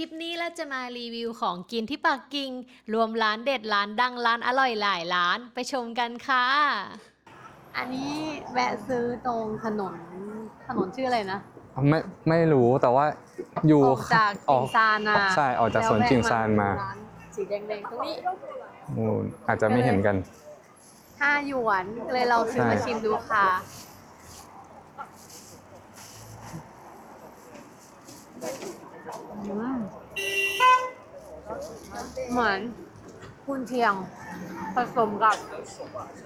ลิปนี้เราจะมารีวิวของกินที่ปักกิ่ง รวมร้านเด็ดร้านดังร้านอร่อยหลายร้านไปชมกันค่ะ อันนี้แวะซื้อตรงถนนถนนชื่ออะไรนะ ไม่ไม่รู้แต่ว่าอยู่ออกจากอจิอกงซานมาใช่ออกจากสวนจิงซานมาร้านสีแดงๆตรงนี้ อืมอาจจะไม่เห็นกัน ห้าหยวนเลยเราซื้อมาใช่ชิมดูค่ะอืม เหมือนคุณเทียงผสมกับ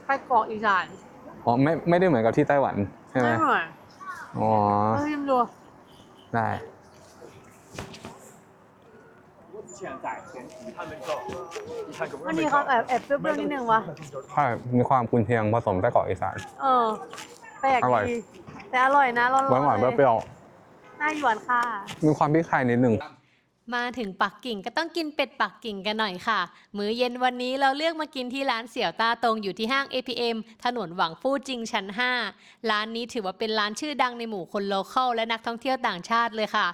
ไส้กรอกอีสานอ๋อไม่ไม่ได้เหมือนกับที่ไต้หวันใช่ไหมเหมือนอ๋อชิมดูได้มันมีควาแอบแอบเปรี้ยวๆนิดนึงวะใช่มีความคุณเทียงผสมไส้กรอกอีสานเออแปลกดีแต่อร่อยนะร้อนๆหวานๆเปรี้ยวๆ น่าหยวนค่ะๆมีความพริกไทยนิดหนึ่ง มาถึงปักกิ่งก็ต้องกินเป็ดปักกิ่งกันหน่อยค่ะ มื้อเย็นวันนี้เราเลือกมากินที่ร้านเสี่ยวตาตรงอยู่ที่ห้าง APM ถนนหวังฟู่จิงชั้น 5 ร้านนี้ถือว่าเป็นร้านชื่อดังในหมู่คนโลเคอลและนักท่องเที่ยวต่างชาติเลยค่ะ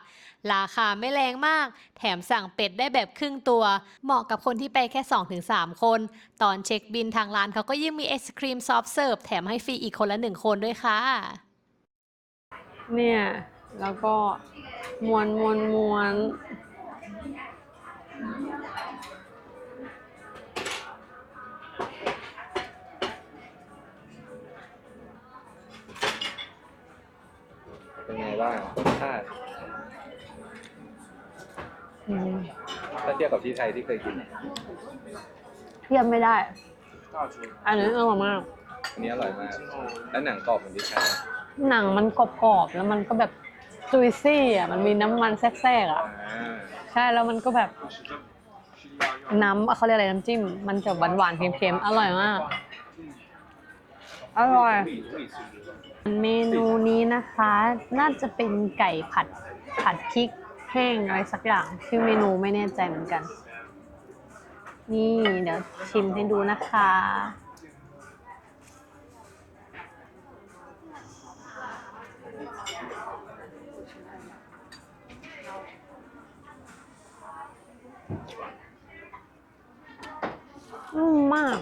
ราคาไม่แรงมาก แถมสั่งเป็ดได้แบบครึ่งตัว เหมาะกับคนที่ไปแค่ 2-3 คน ตอนเช็คบินทางร้านเขาก็ยิ่งมีไอศครีมซอฟต์เสิร์ฟแถมให้ฟรีอีกคนละหนึ่งคนด้วยค่ะ เนี่ย แล้วก็มวนมวนมวนเป็นไงบ้างรสชาติอืมถ้าเทียบกับที่ไทยที่เคยกิน เทียบไม่ได้大厨อันนี้อร่อยมาก อันนี้อร่อยมาก แล้วหนังกรอบเหมือนที่ไทย หนังมันกรอบๆ แล้วมันก็แบบ จุยซี่อะมันมีน้ำมันแทรกๆอะอ่าใช่แล้วมันก็แบบ น้ำเขาเรียกอะไรน้ำจิ้ม มันจะหวานๆเค็มๆ อร่อยมาก อร่อย เมนูนี้นะคะ น่าจะเป็นไก่ผัดผัดพริกแห้งอะไรสักอย่าง ชื่อเมนูไม่แน่ใจเหมือนกัน นี่เดี๋ยวชิมให้ดูนะคะ นุ่มมาก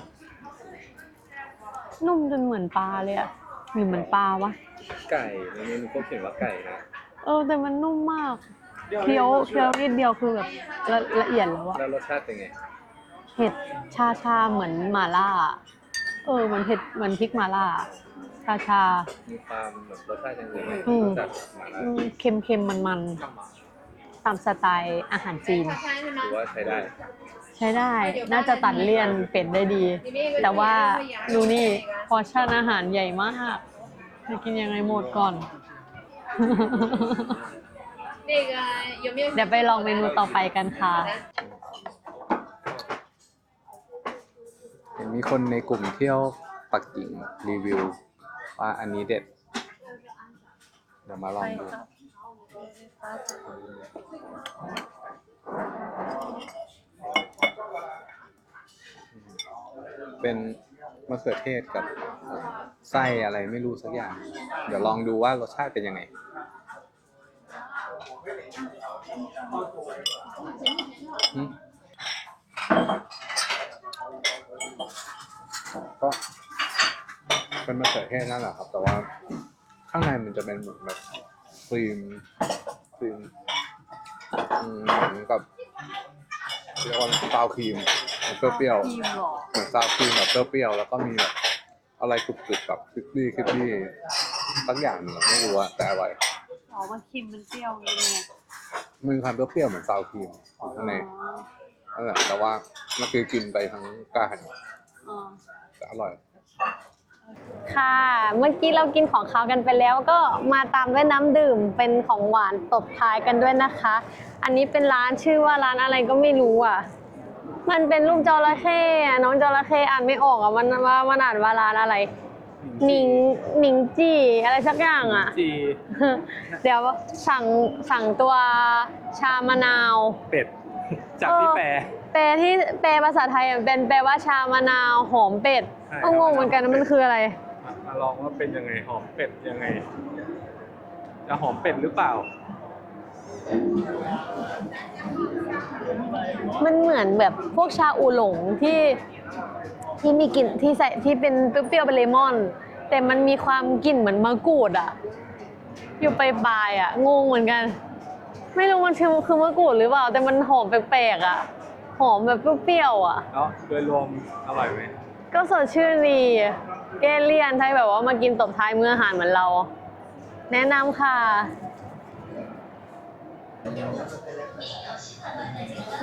นุ่มจนเหมือนปลาเลยอะหรือเหมือนปลาวะ ไก่ในเมนูก็เขียนว่าไก่นะเออ แต่มันนุ่มมากเคี้ยวเคี้ยวนิดเดียวคือแบบละละเอียดแล้วอะแล้วรสชาติเป็นไงเผ็ดชาชาเหมือนหมาล่า เออมันเผ็ดเหมือนพริกหมาล่า ชาชา มีความแบบรสชาติยังไงไหมอืม รสชาติหมาล่าอืมเค็มเค็มมันมันๆตามสไตล์อาหารจีน ถือว่าใช้ได้ ใช้ได้ น่าจะตัดเลี่ยนเป็ดได้ดี แต่ว่าดูนี่พอชั่นอาหารใหญ่มากจะกินยังไงหมดก่อน เดี๋ยวไปลองเมนูต่อไปกันค่ะ เห็นมีคนในกลุ่มเที่ยวปักกิ่งรีวิว ว่าอันนี้เด็ด เดี๋ยวมาลองดู เป็นมะเขือเทศกับไส้อะไรไม่รู้สักอย่าง เดี๋ยวลองดูว่ารสชาติเป็นยังไงอืมก็เป็นมะเขือเทศนั่นแหละครับ แต่ว่าข้างในมันจะเป็นเหมือนแบบครีมครีมอืมเหมือนกับเรียกว่าซาวครีม เปรี้ยวๆเหมือนซาวครีมแบบเปรี้ยวๆแล้วก็มีแบบอะไรกรุบๆแบบคลิปปี้คลิปปี้สักอย่างหนึ่งอะไม่รู้อะแต่อร่อยอ๋อมันคิมมันเปรี้ยวนี่ไงมันมีความเปรี้ยวๆเหมือนซาวครีมอยู่ข้างในนั่นแหละแต่ว่ามันคือกินไปทั้งก้านอ๋อ แต่อร่อย ค่ะ เมื่อกี้เรากินของคาวกันไปแล้วก็มาตามด้วยน้ำดื่มเป็นของหวานตบท้ายกันด้วยนะคะ อันนี้เป็นร้านชื่อว่าร้านอะไรก็ไม่รู้อะ มันเป็นรูปจระเข้อะน้องจระเข้อ่านไม่ออกอะมันว่ามันอ่านว่าร้านอะไรหนิงหนิงจีอะไรสักอย่างอะ จีเดี๋ยวสั่งสั่งตัวชามะนาว เป็ด จากที่แปลแปลที่แปลภาษาไทยอะเป็นแปลว่าชามะนาวหอมเป็ดใช่ก็งงเหมือนกันนะมันคืออะไรอะมาลองว่าเป็นยังไงหอมเป็ดยังไง จะหอมเป็ดหรือเปล่า มันเหมือนแบบพวกชาอูหลงที่ที่มีกลิ่นที่ใส่ที่เป็นเปรี้ยวๆเป็นเลมอน แต่มันมีความกลิ่นเหมือนมะกรูดอะอยู่ปลายๆอะงงเหมือนกัน ไม่รู้มันคือคือมะกรูดหรือเปล่า แต่มันหอมแปลกๆอะหอมแบบเปรี้ยวๆอะแล้วโดยรวมอร่อยไหมก็สดชื่นดีแก้เลี่ยนถ้าแบบว่ามากินตบท้ายมื้ออาหารเหมือนเรา แนะนำค่ะ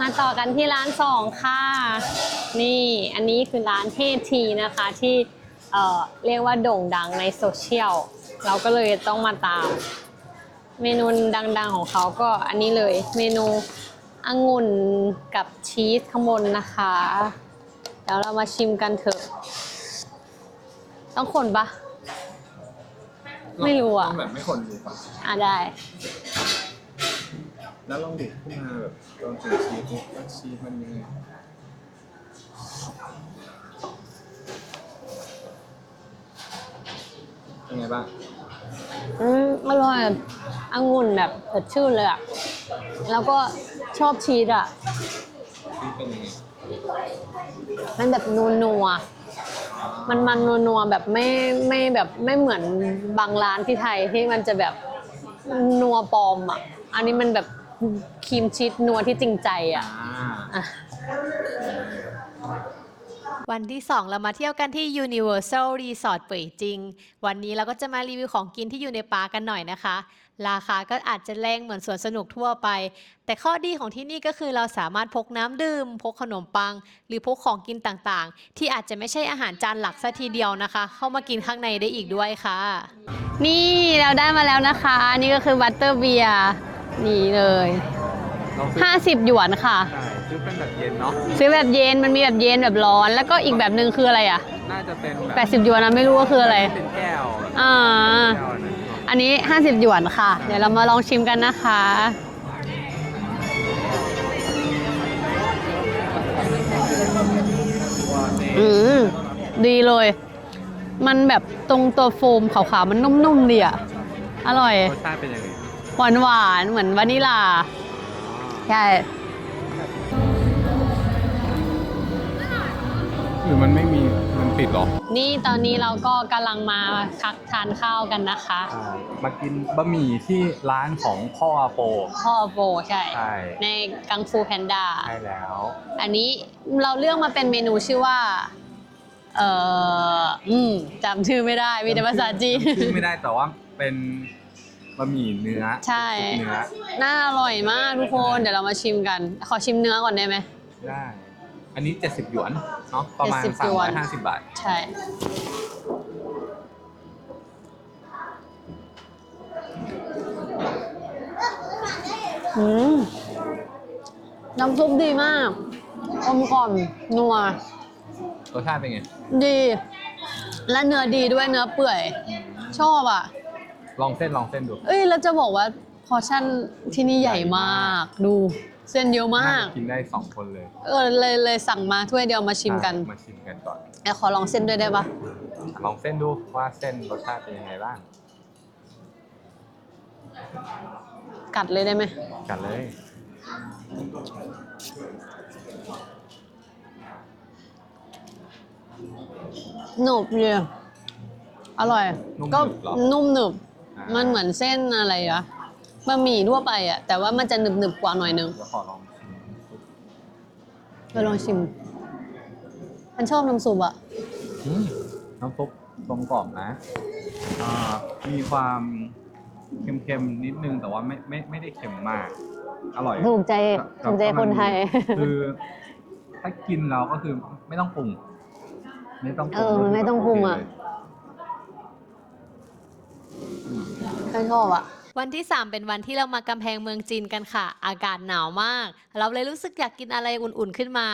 มาต่อกันที่ร้านสองค่ะ นี่อันนี้คือร้านเทพทีนะคะที่เอ่อเรียกว่าโด่งดังในโซเชียล เราก็เลยต้องมาตาม เมนูดังๆของเขาก็อันนี้เลยเมนูองุ่นกับชีสข้างบนนะคะ เดี๋ยวเรามาชิมกันเถอะ ต้องคนปะไม่รู้อะแบบไม่คนดูป่ะอะได้ แล้วลองดิบขึ้นมาแบบลองถึงชีสว่าชีสมันยังไงเป็นไงบ้างอืมอร่อยองุ่นแบบสดชื่นเลยอะ แล้วก็ชอบชีสอะ ชีสเป็นยังไงมันแบบนัวนัวมันมันนัวนัวแบบไม่ไม่แบบไม่เหมือนบางร้านที่ไทยที่มันจะแบบนัวปลอมอะ อันนี้มันแบบ ครีมชีสนัวที่จริงใจอะอ่าอะ วันที่ 2 เรามาเที่ยวกันที่ Universal Resort เป่ยจิง วันนี้เราก็จะมารีวิวของกินที่อยู่ในปาร์คกันหน่อยนะคะ ราคาก็อาจจะแรงเหมือนสวนสนุกทั่วไป แต่ข้อดีของที่นี่ก็คือเราสามารถพกน้ำดื่ม พกขนมปัง หรือพกของกินต่างๆ ที่อาจจะไม่ใช่อาหารจานหลักซะทีเดียวนะคะ เข้ามากินข้างในได้อีกด้วยค่ะ นี่เราได้มาแล้วนะคะ นี่ก็คือบัตเตอร์เบียร์ นี่เลยลองซื้อ50หยวนค่ะ ใช่ซื้อเป็นแบบเย็นเนาะ ซื้อแบบเย็นมันมีแบบเย็นแบบร้อน แล้วก็อีกแบบหนึ่งคืออะไรอะน่าจะเป็นแบบ80หยวนนะไม่รู้ว่าคืออะไรเป็นแก้วแบบอ่าแก้วอันนั้นเนอะอันนี้ 50หยวนค่ะ เดี๋ยวเรามาลองชิมกันนะคะ อืมดีเลย มันแบบตรงตัวโฟมขาวๆมันนุ่มๆดีอะอร่อย รสชาติเป็นยังไง หวานๆเหมือนวานิลา ใช่หรือมันไม่มีมันปิดเหรอ นี่ตอนนี้เราก็กำลังมาคักทานข้าวกันนะคะอ่ามากินบะหมี่ที่ร้านของพ่ออาโป พ่อโบใช่ใช่ ในกังฟูแพนด้า ใช่แล้ว อันนี้เราเลือกมาเป็นเมนูชื่อว่า เอ่อ อืมจำชื่อไม่ได้ มีแต่ภาษาจีน ชื่อไม่ได้แต่ว่าเป็น บะหมี่เนื้อใช่ เนื้อน่าอร่อยมากทุกคน เดี๋ยวเรามาชิมกัน ขอชิมเนื้อก่อนได้ไหม ได้ อันนี้ 70 หยวนเนาะประมาณ 70หยวน 350 บาท ใช่ อืม น้ำซุปดีมากอมกล่อมนัว รสชาติเป็นไง ดี และเนื้อดีด้วยเนื้อเปื่อย ชอบอะ ลองเส้นลองเส้นดูเอ้ยแล้วจะบอกว่าพอร์ชั่นที่นี่ใหญ่มากดู เส้นเยอะมาก น่จะกินได้2คนเลยเออเลยเลยสั่งมาถ้วยเดียวมาชิมกันมาชิมกันก่อนแอบขอลองเส้นด้วยได้ปะลองเส้นดูว่าเส้นรสชาติเป็นยังไงบ้างกัดเลยได้ไหมกันเลย หนุบเลยอร่อย นุ่มก็หนึบเหรอนุ่มหนึบอ่า มันเหมือนเส้นอะไรอะบะหมี่ทั่วไปอะแต่ว่ามันจะหนึบหนึบๆกว่าหน่อยนึงเดี๋ยวขอลองชิมซุปไปลองชิมมันชอบน้ำซุปอะอืมน้ำซุปกลมกล่อมนะอ่ามีความเค็มๆนิดนึงแต่ว่าไม่ไม่ไม่ได้เค็มมาก อร่อย ถูกใจแต่ถูกใจคนไทยคือ ถ้ากินเราก็คือไม่ต้องปรุงไม่ต้องปรุงเออไม่ต้องปรุงอะ ฉันชอบอะวันที่ 3 เป็นวันที่เรามากำแพงเมืองจีนกันค่ะ อากาศหนาวมาก เราเลยรู้สึกอยากกินอะไรอุ่นๆขึ้นมา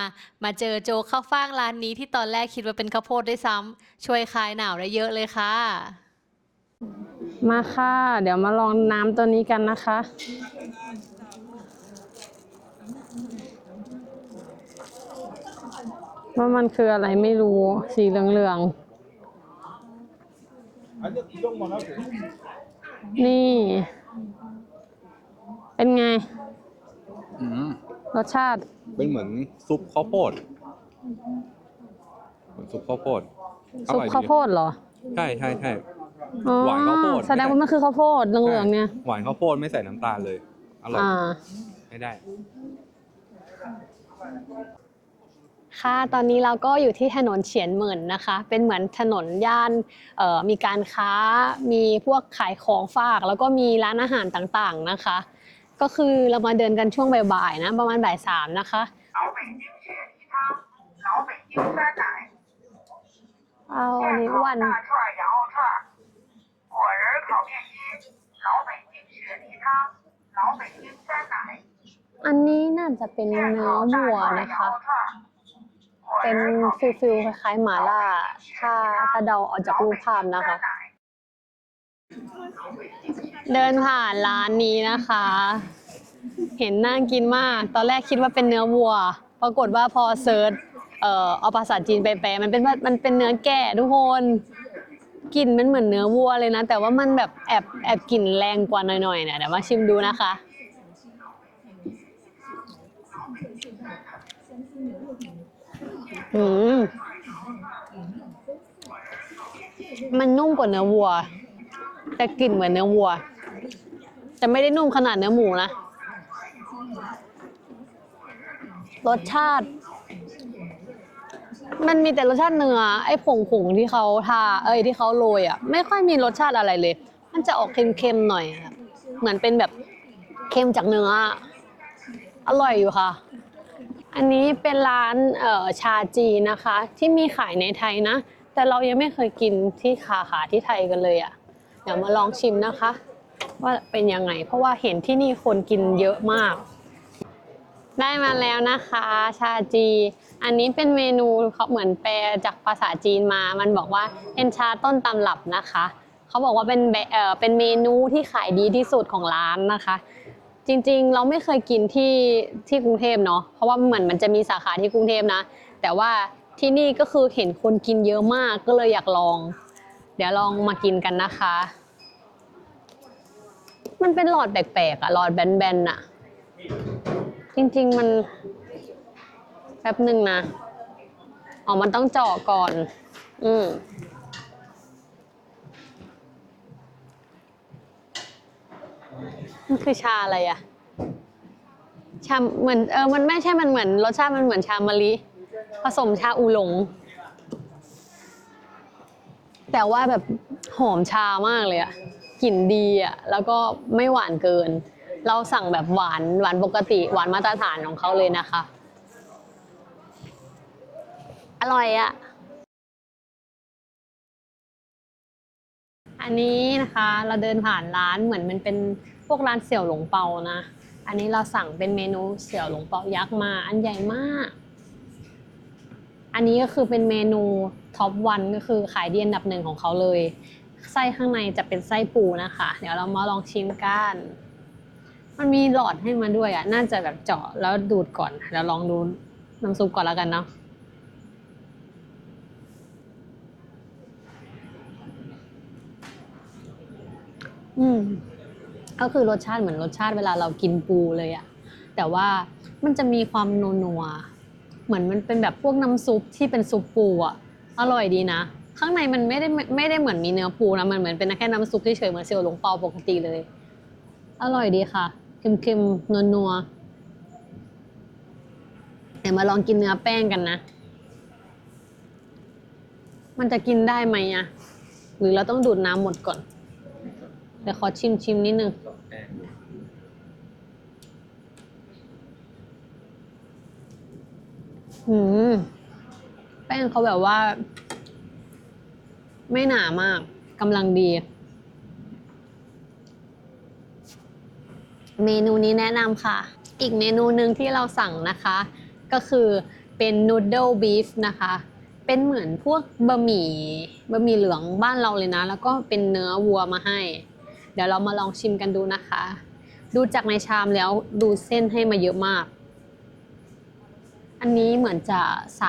มาเจอโจกข้าวฟ่างร้านนี้ที่ตอนแรกคิดว่าเป็นข้าวโพดด้วยซ้ำช่วยคลายหนาวได้เยอะเลยค่ะ มาค่ะ เดี๋ยวมาลองน้ำตัวนี้กันนะคะ ว่ามันคืออะไรไม่รู้สีเหลืองๆ นี่ เป็นไง อืมรสชาติ เป็นเหมือนซุปข้าวโพดเหมือนซุปข้าวโพดอซุปร่อยข้าวโพดเหรอ ใช่ใช่ใช่อ๋อหวานข้าวโพดแสดงว่ามันคือข้าวโพดเหลืองๆเนี่ย หวานข้าวโพดไม่ใส่น้ำตาลเลย อร่อยอ่าไม่ได้ ค่ะ ตอนนี้เราก็อยู่ที่ถนนเฉียนเหมินนะคะ เป็นเหมือนถนนย่านมีการค้า มีพวกขายของฝาก แล้วก็มีร้านอาหารต่างๆนะคะ ก็คือเรามาเดินกันช่วงบ่ายๆนะ ประมาณบ่ายสามนะคะเอาวันนี้วันอันนี้น่าจะเป็นเนื้อวัวนะคะ เป็นฟิลฟิลคล้ายหมาล่า ถ้าถ้าเดาออกจากรูปภาพนะคะ เดินผ่านร้านนี้นะคะ เห็นน่ากินมาก ตอนแรกคิดว่าเป็นเนื้อวัว ปรากฏว่าพอเซิร์ชเอ่อเอาภาษาจีนไปแปลมันเป็นมันเป็นเนื้อแกะทุกคนกลิ่นมันเหมือนเนื้อวัวเลยนะ แต่ว่ามันแบบแอบแอบกลิ่นแรงกว่าน่อยๆเนี่ยเดี๋ยวมาชิมดูนะคะ อืมมันนุ่มกว่าเนื้อวัว แต่กลิ่นเหมือนเนื้อวัว แต่ไม่ได้นุ่มขนาดเนื้อหมูนะ รสชาติ มันมีแต่รสชาติเนื้อ ไอ้ผงผงๆที่เขาทา เอ้ยที่เขาโรยอะ ไม่ค่อยมีรสชาติอะไรเลย มันจะออกเค็มๆหน่อยเหมือนเป็นแบบเค็มจากเนื้ออะอร่อยอยู่ค่ะ อันนี้เป็นร้านชาจีนะคะ ที่มีขายในไทยนะ แต่เรายังไม่เคยกินที่ขาขาที่ไทยกันเลยอะ่ะ เดี๋ยวมาลองชิมนะคะ ว่าเป็นยังไง เพราะว่าเห็นที่นี่คนกินเยอะมาก ได้มาแล้วนะคะ ชาจี อันนี้เป็นเมนูเขาเหมือนแปลจากภาษาจีนมา มันบอกว่าเป็นชาต้นตำรับนะคะ เขาบอกว่าเป็นเออเป็นเมนูที่ขายดีที่สุดของร้านนะคะ จริงๆ เราไม่เคยกินที่ที่กรุงเทพเนาะเพราะว่าเหมือนมันจะมีสาขาที่กรุงเทพนะ แต่ว่าที่นี่ก็คือเห็นคนกินเยอะมากก็เลยอยากลอง เดี๋ยวลองมากินกันนะคะ มันเป็นหลอดแปลกๆอะหลอดแบนๆอะจริงๆมันแป๊บหนึ่งนะอ๋อมันต้องเจาะก่อน อืม มันคือชาอะไรอะชาเหมือนเออมันไม่ใช่มันเหมือนรสชาติมันเหมือนชามะลิ ผสมชาอูหลง แต่ว่าแบบหอมชามากเลยอะกลิ่นดีอะแล้วก็ไม่หวานเกิน เราสั่งแบบหวานหวานปกติ หวานมาตรฐานของเขาเลยนะคะ อร่อยอะอันนี้นะคะเราเดินผ่านร้านเหมือนมันเป็น วกร้านเสี่ยวหลงเปานะ อันนี้เราสั่งเป็นเมนูเสี่ยวหลงเปายักษ์มา อันใหญ่มาก อันนี้ก็คือเป็นเมนูท็อปวันก็คือขายดีอันดับหนึ่งของเขาเลย ไส้ข้างในจะเป็นไส้ปูนะคะ เดี๋ยวเรามาลองชิมกัน มันมีหลอดให้มาด้วยอะ น่าจะแบบเจาะแล้วดูดก่อน เดี๋ยวลองดูน้ำซุปก่อนแล้วกันเนาะอืม ก็คือรสชาติเหมือนรสชาติเวลาเรากินปูเลยอะแต่ว่ามันจะมีความนัวๆเหมือนมันเป็นแบบพวกน้ำซุปที่เป็นซุปปูอะอร่อยดีนะ ข้างในมันไม่ได้ไม่ได้เหมือนมีเนื้อปูนะมันเหมือนเป็นแค่น้ำซุปเฉยเหมือนเซียวหลงเปาปกติเลย อร่อยดีค่ะเค็มๆนัวๆเดี๋ยวมาลองกินเนื้อแป้งกันนะ มันจะกินได้ไหมอะหรือเราต้องดูดน้ำหมดก่อน เดี๋ยวขอชิมชิมนิดนึงอืม แป้งเขาแบบว่า ไม่หนามากกำลังดี เมนูนี้แนะนำค่ะ อีกเมนูหนึ่งที่เราสั่งนะคะ ก็คือเป็นนูดเดิลบีฟนะคะเป็นเหมือนพวกบะหมี่บะหมี่เหลืองบ้านเราเลยนะ แล้วก็เป็นเนื้อวัวมาให้ เดี๋ยวเรามาลองชิมกันดูนะคะ ดูจากในชามแล้วดูเส้นให้มาเยอะมาก อันนี้เหมือนจะ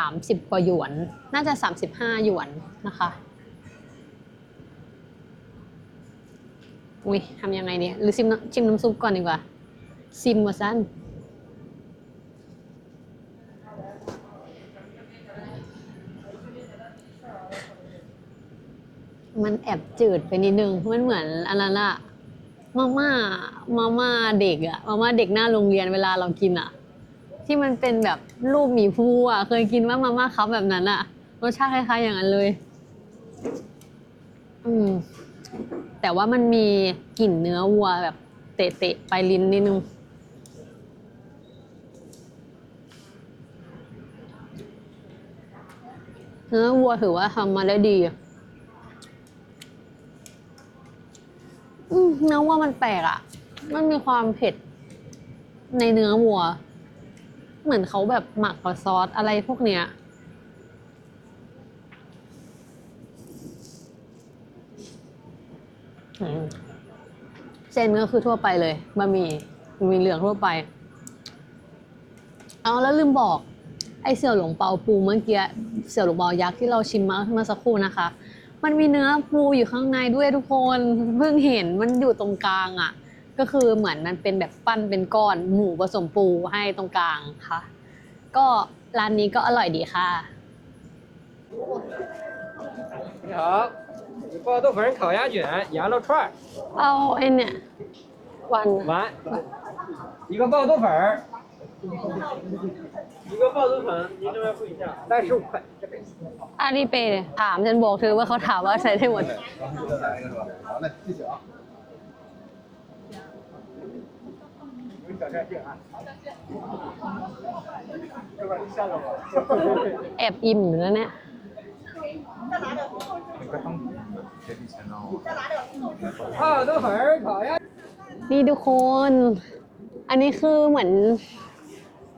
30 กว่าหยวน น่าจะ 35 หยวนนะคะอุ้ยทำยังไงเนี่ยหรือชิมน้ำชิมน้ำซุปก่อนดีกว่า ซิมว่าสั้น มันแอบจืดไปนิดนึงมันเหมือนอันนั้นอะมาม่ามาม่าเด็กอะมาม่าเด็กหน้าโรงเรียนเวลาเรากินอะที่มันเป็นแบบรูปหมีภูอะเคยกินว่ามาม่าครับแบบนั้นอะรสชาติคล้ายๆอย่างนั้นเลย อืม แต่ว่ามันมีกลิ่นเนื้อวัวแบบเตะๆไปลิ้นนิดนึงเนื้อวัวถือว่าทำมาได้ดี อืมเนื้อวัวมันแปลกอะมันมีความเผ็ด ในเนื้อวัว เหมือนเขาแบบหมักกับซอสอะไรพวกเนี้ย อืมเส้นก็คือทั่วไปเลยบะหมี่บะหมี่เหลืองทั่วไป เอาแล้วลืมบอก ไอเสี่ยวหลงเปาปูเมื่อกี้เสี่ยวหลงเปายักษ์ที่เราชิมมาเมื่อสักครู่นะคะ มันมีเนื้อปูอยู่ข้างในด้วยทุกคนเพิ่งเห็นมันอยู่ตรงกลางอะ่ะ ก็คือเหมือนมันเป็นแบบปั้นเป็นก้อนหมูผสมปูให้ตรงกลางค่ะ ก็ร้านนี้ก็อร่อยดีค่ะ 你好，你爆豆粉、烤鸭卷、羊肉串儿， เอาไอเนี่ยวัน 完，一个爆豆粉儿， 一个爆豆粉，您这边付一下，三十五块。 อาลีเปย์ถามฉันบอกเธอว่าเขาถามว่าใส่ได้หมด 好，那继续啊。 แอบอิ่มอยู่แล้วเนี่ย มันก็ต้องเดดิชันแนล 爆豆粉儿、烤鸭。 นี่ทุกคน อันนี้คือเหมือน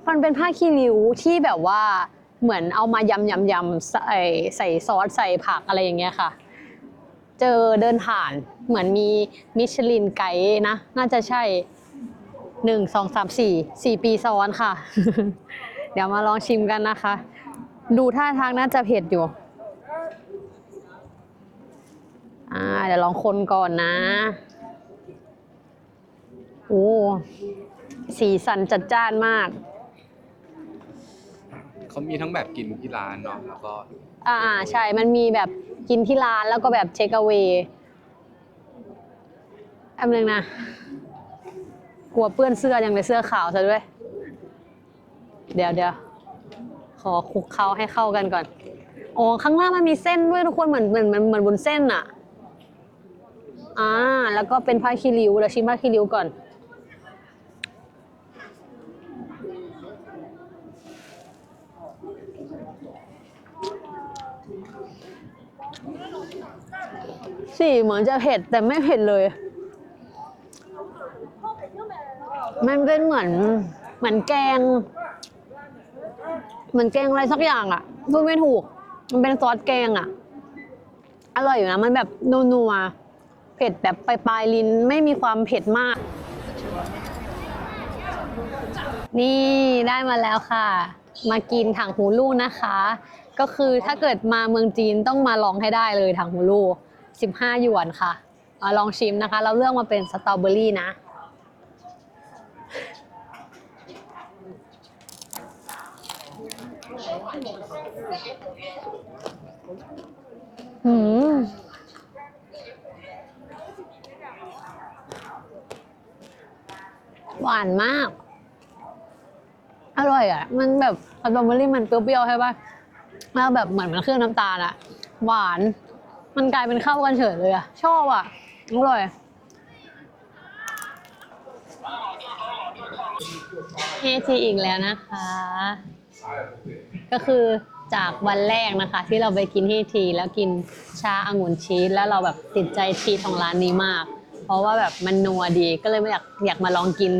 มันเป็นผ้าคีริ้วที่แบบว่าเหมือนเอามายำยำยำใส่ใส่ซอสใส่ผักอะไรอย่างเงี้ยค่ะ เจอเดินผ่านเหมือนมีมิชลินไกด์นะ น่าจะใช่หนึ่งสองสามสี่สี่ปีซ้อนค่ะ เดี๋ยวมาลองชิมกันนะคะ ดูท่าทางน่าจะเผ็ดอยู่อ่าเดี๋ยวลองคนก่อนนะ โอ้สีสันจัดจ้านมาก เขามีทั้งแบบกินที่ร้านเนาะแล้วก็อ่าใช่ มันมีแบบกินที่ร้านแล้วก็แบบเชคเอา a วแป๊บนึงนะ กลัวเปื้อนเสื้อยังในเสื้อขาวซะด้วย เดี๋ยวเดี๋ยวขอคลุกเคล้าให้เข้ากันก่อน อ๋อ ข้างล่างมันมีเส้นด้วยทุกคนเหมือนเหมือนเหมือนเหมือนบนเส้นอะอ่า แล้วก็เป็นผ้าคีริวเดี๋ยวชิมผ้าคีริวก่อน สีเหมือนจะเผ็ดแต่ไม่เผ็ดเลย มันเป็นเหมือนเหมือนแกง เหมือนแกงอะไรสักอย่างอะพูดไม่ถูก มันเป็นซอสแกงอะอร่อยอยู่นะ มันแบบนัวๆเผ็ดแบบปลายๆลิ้นไม่มีความเผ็ดมาก นี่ได้มาแล้วค่ะ มากินถังหูลูกนะคะ ก็คือถ้าเกิดมาเมืองจีนต้องมาลองให้ได้เลยถังหูลูก 15 หยวนค่ะอลองชิมนะคะ เราเลือกมาเป็นสตรอเบอรี่นะ อืมหวานมาก อร่อยอะ มันแบบสตรอเบอรี่มันเปรี้ยวๆใช่ปะแล้วแบบเหมือนมันเครื่องน้ำตาลอะหวาน มันกลายเป็นเข้ากันเฉยเลยอะชอบอะอร่อยเฮทีอีกแล้วนะคะ ก็คือจากวันแรกนะคะ ที่เราไปกินเฮทีแล้วกินชาองุ่นชีสแล้วเราแบบติดใจชีสของร้านนี้มาก เพราะว่าแบบมันนัวดีก็เลยไม่อยากอยากมาลองกิน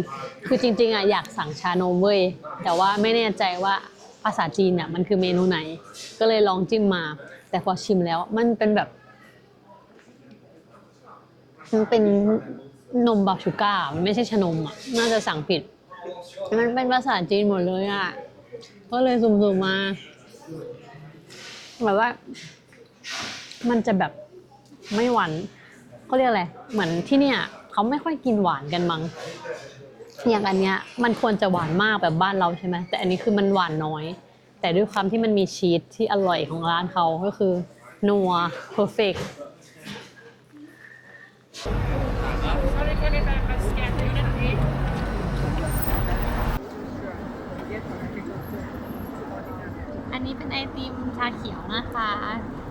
คือจริงๆอะอยากสั่งชานมเว้ยแต่ว่าไม่แน่ใจว่าภาษาจีนอะมันคือเมนูไหน ก็เลยลองจิ้มมา แต่พอชิมแล้วมันเป็นแบบ มันเป็นนมบาชูก้า มันไม่ใช่ชานมอะ น่าจะสั่งผิด มันเป็นภาษาจีนหมดเลยอะ ก็เลยสุ่มๆมาแบบว่า มันจะแบบไม่หวานเขาเรียกอะไร เหมือนที่เนี่ยเขาไม่ค่อยกินหวานกันมั้ง อย่างอันเนี้ย มันควรจะหวานมากแบบบ้านเราใช่ไหม แต่อันนี้คือมันหวานน้อย แต่ด้วยความที่มันมีชีสที่อร่อยของร้านเขาก็คือนัวเพอร์เฟก อันนี้เป็นไอติมชาเขียวนะคะ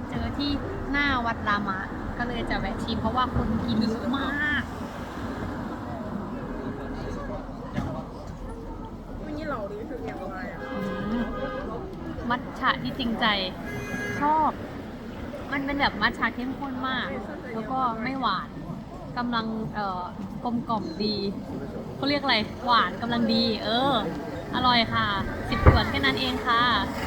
เจอที่หน้าวัดรามะ ก็เลยจะแวะชิมเพราะว่าคนกินเยอะมากอืมมัทฉะที่จริงใจชอบ มันเป็นแบบมัทฉะเข้มข้นมาก แล้วก็ไม่หวาน กำลังเอ่อกลมกล่อมดีเขาเรียกอะไรหวานกำลังดี เออ อร่อยค่ะสิบขวดแค่นั้นเองค่ะ